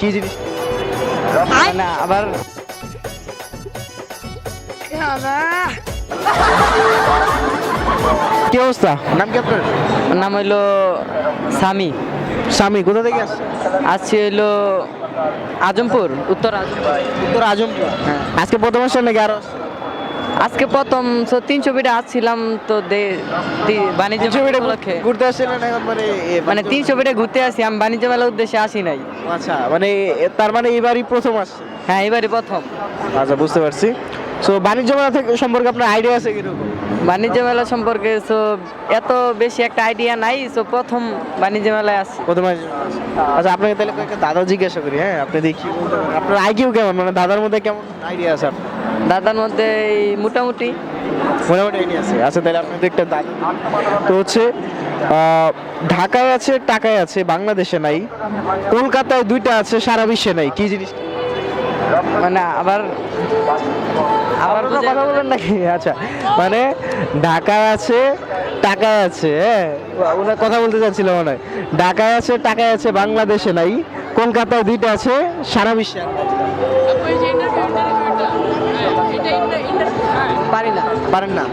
কি জিনিস না আবার। কি অবস্থা? নাম কি আপনার? নাম হইল স্বামী। স্বামী কোথা থেকে আসছে আসছি হইল আজমপুর উত্তর আজমপুর। উত্তর আজমপুর। হ্যাঁ। আজকে প্রথম আসছেন নাকি আরও? আজকে প্রথম তো তিনশো বিটা আসছিলাম তো বাণিজ্য উপলক্ষে। ঘুরতে আসছিলেন এখন মানে মানে তিনশো বিটা ঘুরতে আসি আমি বাণিজ্য মেলার উদ্দেশ্যে আসি নাই। আচ্ছা মানে তার মানে এবারই প্রথম আসছে হ্যাঁ এবারই প্রথম। আচ্ছা বুঝতে পারছি। সো বাণিজ্য মেলা থেকে সম্পর্কে আপনার আইডিয়া আছে কীরকম? বাণিজ্য মেলা সম্পর্কে সো এত বেশি একটা আইডিয়া নাই সো প্রথম বাণিজ্য মেলায় আসি প্রথম আচ্ছা আপনাকে তাহলে কয়েকটা দাদা জিজ্ঞাসা করি হ্যাঁ? আপনি দেখি আপনার আইকিউ কেমন? মানে দাদার মধ্যে কেমন আইডিয়া আছে আপনার? দাদার মধ্যে এই মোটামুটি। মোটামুটি আইডিয়া আছে। আচ্ছা তাহলে আপনাদের একটা দাদা তো হচ্ছে ঢাকায় আছে টাকায় আছে বাংলাদেশে নাই। কলকাতায় দুইটা আছে সারা বিশ্বে নাই। কি জিনিস? মানে আবার আবার কথা বলেন নাকি? আচ্ছা মানে ঢাকায় আছে টাকায় আছে হ্যাঁ? ওনার কথা বলতে চাচ্ছিল মনে হয়। ঢাকায় আছে টাকায় আছে বাংলাদেশে নাই। কলকাতায় দুইটা আছে সারা বিশ্বে। পারেন না।